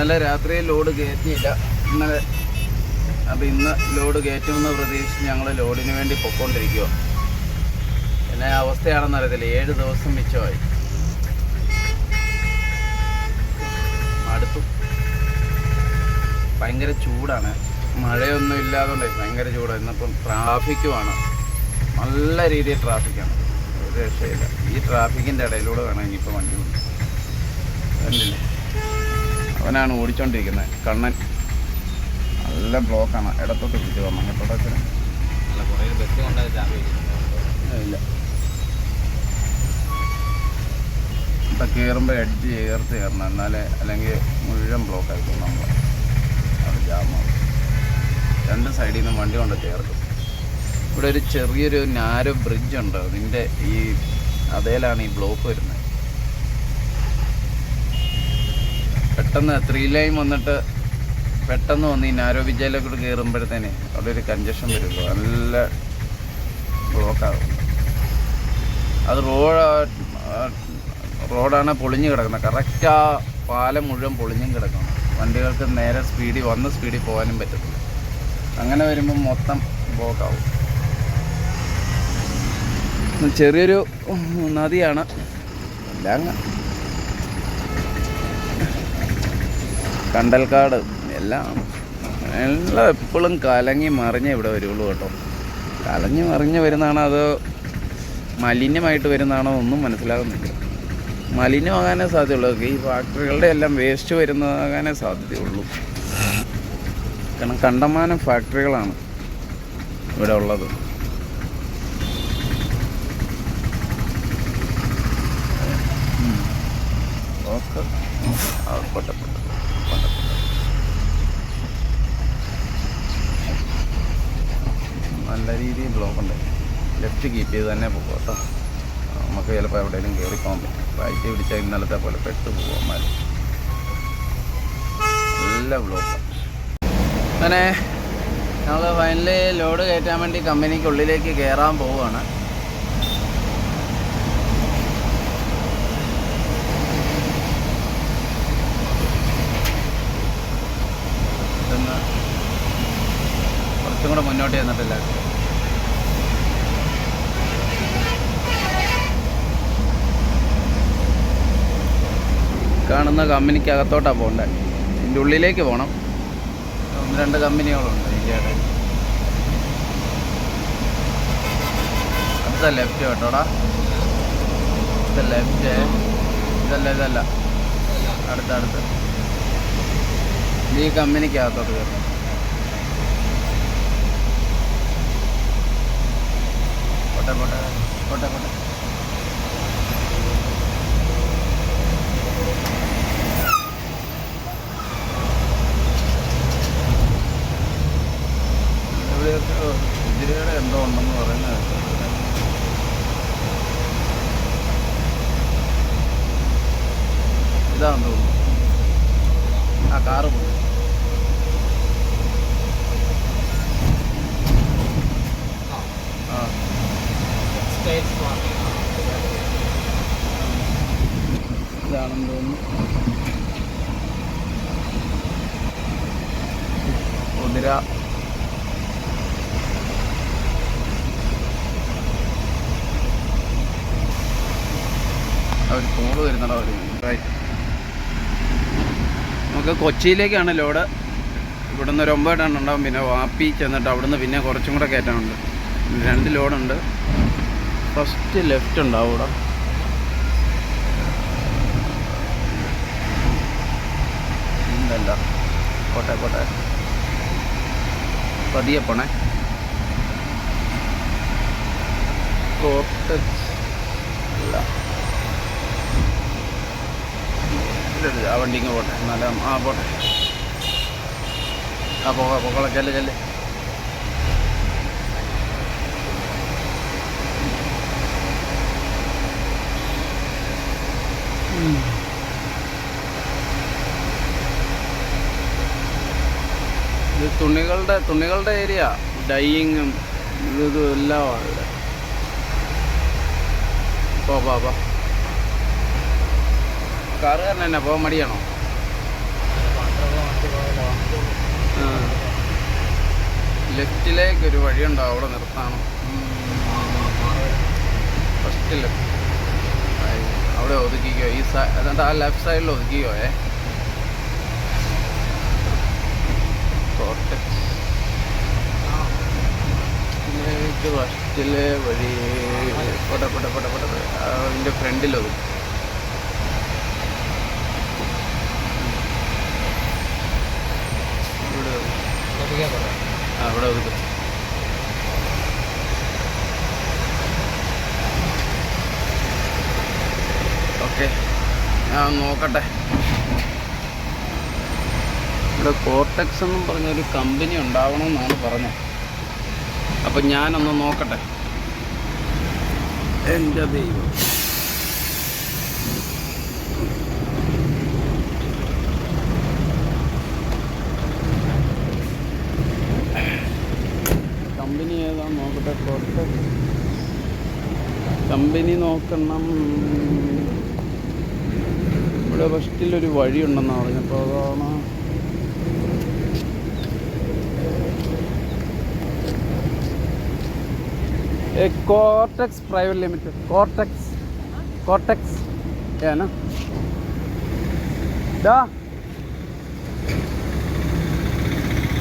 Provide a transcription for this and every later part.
ഇന്നലെ രാത്രി ലോഡ് കയറ്റിയില്ല. ഇന്നലെ അപ്പം ഇന്ന് ലോഡ് കയറ്റുമെന്ന് പ്രതീക്ഷിച്ച് ഞങ്ങൾ ലോഡിന് വേണ്ടി പൊക്കോണ്ടിരിക്കുക പിന്നെ അവസ്ഥയാണെന്ന് അറിയത്തില്ല. ഏഴ് ദിവസം മിച്ചമായി. അടുത്തു ഭയങ്കര ചൂടാണ്. മഴയൊന്നും ഇല്ലാതുകൊണ്ടേ ഭയങ്കര ചൂടാണ് ഇന്നിപ്പം ട്രാഫിക്കുമാണ് നല്ല രീതിയിൽ ട്രാഫിക്കാണ്. ഒരു രക്ഷയില്ല. ഈ ട്രാഫിക്കിന്റെ ഇടയിലൂടെ വേണം ഇനിയിപ്പോൾ വണ്ടി കൊണ്ട് കണ്ടില്ലേ? അവനാണ് ഓടിച്ചോണ്ടിരിക്കുന്നത് കണ്ണൻ. നല്ല ബ്ലോക്കാണ്. ഇടത്തോട്ട് പിടിച്ചു പോകാം അങ്ങോട്ടോട്ട് ജാം ഇല്ല. ഇപ്പം കയറുമ്പോൾ എഡ്ജ് ചേർത്ത് കയറണം എന്നാലേ അല്ലെങ്കിൽ മുഴുവൻ ബ്ലോക്ക് ആയിക്കോളും നമ്മൾ അത് ജാമാവും രണ്ട് സൈഡിൽ നിന്നും വണ്ടി കൊണ്ട് ചേർക്കും ഇവിടെ ഒരു ചെറിയൊരു നാരോ ബ്രിഡ്ജ് ഉണ്ട്. അതിന്റെ ഈ അതേലാണ് ഈ ബ്ലോക്ക് വരുന്നത്. പെട്ടെന്ന് ത്രീ ലൈൻ വന്നിട്ട് പെട്ടെന്ന് വന്ന് ഈ നാരോ വിജയിലേക്ക് കയറുമ്പോഴത്തേനെ അവിടെ ഒരു കഞ്ചക്ഷൻ വരുള്ളൂ നല്ല ബ്ലോക്കാകും അത് റോഡ് റോഡാണ് പൊളിഞ്ഞ് കിടക്കുന്നത്. കറക്റ്റ് ആ പാലം മുഴുവൻ പൊളിഞ്ഞും കിടക്കണം വണ്ടികൾക്ക് നേരെ സ്പീഡിൽ വന്ന സ്പീഡിൽ പോകാനും പറ്റത്തില്ല. അങ്ങനെ വരുമ്പോൾ മൊത്തം ബ്ലോക്കാവും ചെറിയൊരു നദിയാണ്. എല്ലാം കണ്ടൽക്കാട് എല്ലാം എല്ലാം എപ്പോഴും കലങ്ങി മറിഞ്ഞേ ഇവിടെ വരുള്ളൂ കേട്ടോ. കലങ്ങി മറിഞ്ഞ് വരുന്നതാണോ അതോ മലിനമായിട്ട് വരുന്നതാണോ ഒന്നും മനസ്സിലാകുന്നില്ല. മലിനമാകാനേ സാധ്യതയുള്ളൂ. ഈ ഫാക്ടറികളുടെ എല്ലാം വേസ്റ്റ് വരുന്നതാകാനേ സാധ്യതയുള്ളൂ. കാരണം കണ്ടമാനം ഫാക്ടറികളാണ് ഇവിടെ ഉള്ളത്. ഓക്കെ ആ, പോട്ടെ, പോട്ടെ, പോട്ടെ, പോട്ടെ. നല്ല രീതിയിൽ ബ്ലോക്ക് ഉണ്ട്. ലെഫ്റ്റ് കീപ്പ് ചെയ്ത് തന്നെ പോകും കേട്ടോ. നമുക്ക് ചിലപ്പോൾ എവിടെയെങ്കിലും കയറി പോകാൻ പറ്റും. റൈറ്റ് പിടിച്ചാൽ ഇന്നലത്തെ പോലെ പെട്ട് പോകാൻ നല്ല ബ്ലോക്ക് അങ്ങനെ ഞങ്ങൾ ഫൈനലി ലോഡ് കയറ്റാൻ വേണ്ടി കമ്പനിക്കുള്ളിലേക്ക് കയറാൻ പോവുകയാണ്. കുറച്ചും കൂടെ മുന്നോട്ട് ചെന്നിട്ടില്ല കാണുന്ന കമ്പനിക്ക് അകത്തോട്ടാണ് പോകേണ്ടത് ഇതിന്റെ ഉള്ളിലേക്ക് പോകണം ഒന്ന് രണ്ട് കമ്പനികളുണ്ട് ഇന്ത്യയുടെ അടുത്ത ലെഫ്റ്റ് കേട്ടോടാ. ഇത് ലെഫ്റ്റ്. ഇതല്ല ഇതല്ല. അടുത്ത അടുത്ത്. ഈ കമ്പനിക്ക് അകത്തോട്ട് കയറണം പോട്ടെ പോട്ടെ പോട്ടെ പോട്ടെ. ഇവിടെയൊക്കെ എന്തോ ഉണ്ടെന്ന് പറയുന്നത്. ഇതാണെന്ന് തോന്നുന്നു. ആ കാറ് പോയി. ഇതാണെന്ന് തോന്നുന്നു. കുതിര അവർ വരുന്നുണ്ടോ റൈറ്റ് നമുക്ക് കൊച്ചിയിലേക്കാണ് ലോഡ്. ഇവിടുന്ന് ഒരു ഒമ്പത് ടൺ ഉണ്ടാവും. പിന്നെ വാപ്പി ചെന്നിട്ട് അവിടുന്ന് പിന്നെ കുറച്ചും കൂടെ കയറ്റാനുണ്ട്. രണ്ട് ലോഡുണ്ട്. ഫസ്റ്റ് ലെഫ്റ്റ് ഉണ്ടാവും ഇവിടെ. ഇതല്ല കോട്ടെ കോട്ടെ പതിയെ പോണേ. കോട്ട ഇല്ല, ആ വണ്ടി ഇങ്ങ് പോട്ടെ. എന്നാലും ആ പോട്ടെ. ആ പോകാം പോകാം. ചെല്ല് ഇത് തുണികളുടെ തുണികളുടെ ഏരിയ. ഡൈയിങ്ങും ഇതും എല്ലാം ഇവിടെ പോവാ കാറ് കാരണം എന്നാ പോകാൻ മടിയാണോ ലെഫ്റ്റിലേക്ക് ഒരു വഴിയുണ്ടോ അവിടെ നിർത്താണോ ഫസ്റ്റ് ലെഫ്റ്റ്. അവിടെ ഒതുക്കിക്കോ. ഈ സൈ- എന്നിട്ട് ആ ലെഫ്റ്റ് സൈഡിൽ ഒതുക്കിക്കോ ഏ? ഫസ്റ്റിലെ വഴി പൊട്ട പൊട്ട പൊട്ട പോട്ടെ. അതിന്റെ ഫ്രണ്ടിൽ ഒതുക്കി ഇവിടെ ഒതുക്കും ഓക്കെ ഞാൻ നോക്കട്ടെ. ഇവിടെ കോർട്ടക്സ് എന്നും പറഞ്ഞൊരു കമ്പനി ഉണ്ടാവണമെന്നാണ് പറഞ്ഞത്. അപ്പം ഞാനൊന്ന് നോക്കട്ടെ. എന്റെ ദൈവം കമ്പനി ഏതാ കമ്പനി നോക്കണം. ഇവിടെ ഫസ്റ്റിലൊരു വഴിയുണ്ടെന്നാണ് പറഞ്ഞപ്പോൾ അതാണ് Cortex private limited Cortex Cortex ഏനാ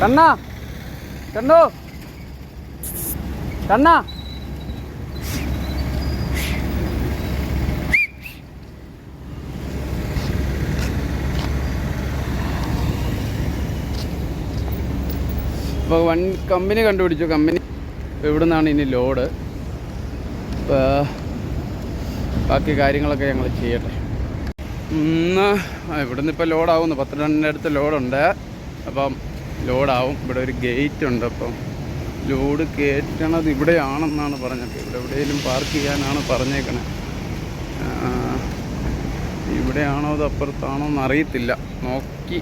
കണ്ണാ. കണ്ണോ. കണ്ണാ. വൺ കമ്പനി കണ്ടുപിടിച്ചു. കമ്പനി ഇവിടെ നിന്നാണ് ഇനി ലോഡ്? ബാക്കി കാര്യങ്ങളൊക്കെ ഞങ്ങൾ ചെയ്യട്ടെ. ഇന്ന് ഇവിടെ നിന്ന് ഇപ്പോൾ ലോഡാവുന്നു. പന്ത്രണ്ടിന്റെ അടുത്ത് ലോഡുണ്ട്. അപ്പം ലോഡാവും. ഇവിടെ ഒരു ഗേറ്റ് ഉണ്ട് അപ്പം ലോഡ് കയറ്റണത് ഇവിടെയാണെന്നാണ് പറഞ്ഞത്. ഇവിടെ എവിടെയെങ്കിലും പാർക്ക് ചെയ്യാനാണ് പറഞ്ഞേക്കണേ. ഇവിടെയാണോ അത് അപ്പുറത്താണോ എന്നറിയത്തില്ല. നോക്കി.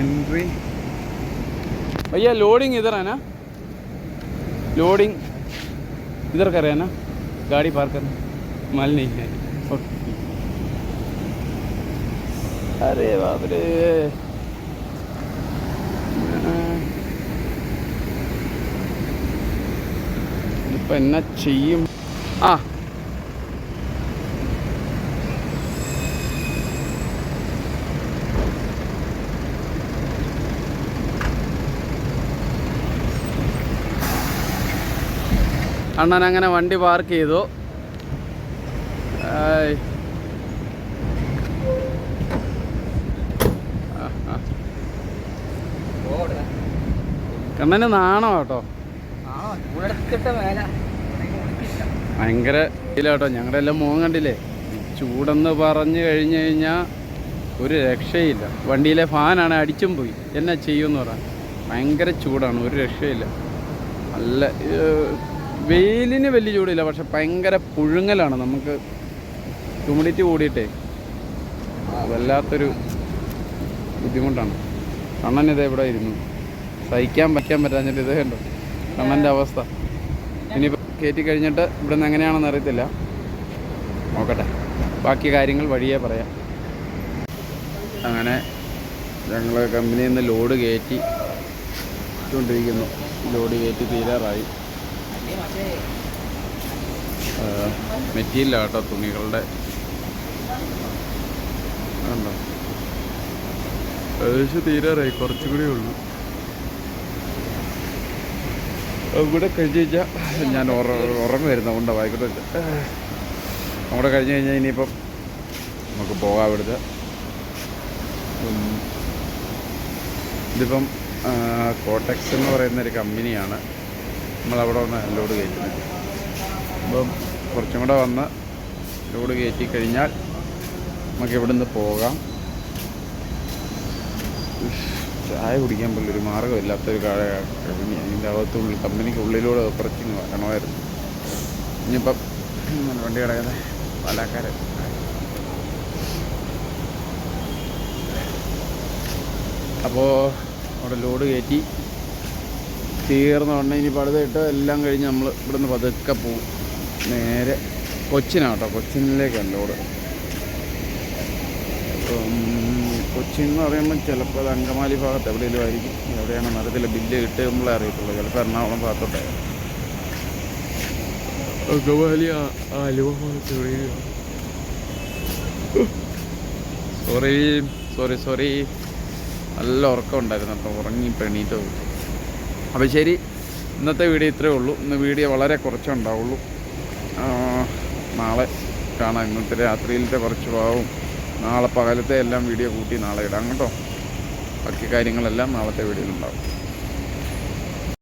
എൻട്രി. ഭയ്യ ലോഡിങ് ഇതറാനാ? ലോഡിങ്. ഇതർക്കറിയാനാ? ഗാഡി പാർക്ക് മാലിനി അരേ ബാബരേ. അപ്പം എന്നാ ചെയ്യും? ആ. അണ്ണൻ അങ്ങനെ വണ്ടി പാർക്ക് ചെയ്തു. കണ്ണന് നാണോ കേട്ടോ. ഭയങ്കര ഇല്ല കേട്ടോ. ഞങ്ങളുടെ എല്ലാം മുഖം കണ്ടില്ലേ? ചൂടെന്ന് പറഞ്ഞു കഴിഞ്ഞു കഴിഞ്ഞാൽ ഒരു രക്ഷയില്ല. വണ്ടിയിലെ ഫാനാണ് അടിച്ചും പോയി. എന്നാ ചെയ്യുമെന്ന് പറയാം ഭയങ്കര ചൂടാണ് ഒരു രക്ഷയില്ല. നല്ല വെയിലിന് വലിയ ചൂടില്ല പക്ഷെ ഭയങ്കര പുഴുങ്ങലാണ് നമുക്ക്. ഹ്യൂമിഡിറ്റി കൂടിയിട്ടേ. വല്ലാത്തൊരു ബുദ്ധിമുട്ടാണ്. കണ്ണൻ ഇതേ ഇരുന്നു. സഹിക്കാൻ പറ്റാൻ പറ്റാഞ്ഞിട്ട് ഇത് കണ്ടോ? കണ്ണന്റെ അവസ്ഥ. ഇനി കയറ്റി കഴിഞ്ഞിട്ട് ഇവിടുന്ന് എങ്ങനെയാണെന്ന് അറിയത്തില്ല. നോക്കട്ടെ. ബാക്കി കാര്യങ്ങൾ വഴിയേ പറയാം. അങ്ങനെ ഞങ്ങൾ കമ്പനിയിൽ നിന്ന് ലോഡ് കയറ്റി കൊണ്ടിരിക്കുന്നു ലോഡ് കയറ്റി തീരാറായി മെറ്റീരിയൽ കേട്ടോ തുണികളുടെ. ഏകദേശം തീരാറായി കുറച്ചുകൂടി ഉള്ളൂ. ഇവിടെ കഴിഞ്ഞ് കഴിഞ്ഞാൽ ഞാൻ ഉറ ഉറങ്ങുമായിരുന്നു അതുകൊണ്ട് വായിക്കട്ടെ അവിടെ കഴിഞ്ഞ് കഴിഞ്ഞാൽ ഇനിയിപ്പം നമുക്ക് പോകാം ഇവിടുത്തെ. ഇതിപ്പം കോട്ടക്സ് എന്ന് പറയുന്ന ഒരു കമ്പനിയാണ്. നമ്മളവിടെ വന്ന് ലോഡ് കയറ്റുന്നത്. അപ്പം കുറച്ചും കൂടെ വന്ന് ലോഡ് കയറ്റി കഴിഞ്ഞാൽ നമുക്ക് ഇവിടുന്ന് പോകാം. ചായ കുടിക്കാൻ പോലും ഒരു മാർഗമില്ലാത്തൊരു കാ- കമ്പനി. അതിന്റെ അകത്തുള്ളിൽ കമ്പനിക്ക് ഉള്ളിലൂടെ കുറച്ചിങ് വരണമായിരുന്നു. ഇനിയിപ്പം വണ്ടി കിടക്കുന്നത് പാലക്കാരൻ അപ്പോൾ അവിടെ ലോഡ് കയറ്റി തീർന്ന ഉടനെ ഇനി പടുതയിട്ട് എല്ലാം കഴിഞ്ഞ് നമ്മൾ ഇവിടുന്ന് പതുക്കെ പോവും. നേരെ കൊച്ചിനാട്ടോ. കൊച്ചിനിലേക്കാണ് ലോഡ്. കൊച്ചി എന്ന് പറയുമ്പോൾ ചിലപ്പോൾ അത് അങ്കമാലി ഭാഗത്ത് എവിടെയെങ്കിലും ആയിരിക്കും. എവിടെയാണെന്ന് അറിയത്തില്ല ബില്ല് കിട്ടുമ്പോഴേ അറിയത്തുള്ളൂ. ചിലപ്പോൾ എറണാകുളം ഭാഗത്തോട്ടെ. അങ്കമാലി ആലുവ ഭാഗത്ത് സോറി സോറി സോറി നല്ല ഉറക്കം ഉണ്ടായിരുന്നു ഉറങ്ങി പെണീറ്റ് പോകും അപ്പോൾ ശരി. ഇന്നത്തെ വീഡിയോ ഇത്രയേ ഉള്ളൂ. ഇന്ന് വീഡിയോ വളരെ കുറച്ചേ ഉണ്ടാവുള്ളൂ. നാളെ കാണാം. ഇന്നത്തെ രാത്രിയിലത്തെ കുറച്ച് ഭാവവും നാളെ പകലത്തെ എല്ലാം വീഡിയോ കൂട്ടി നാളെ ഇടാം കേട്ടോ. ബാക്കി കാര്യങ്ങളെല്ലാം നാളത്തെ വീഡിയോയിൽ ഉണ്ടാവും.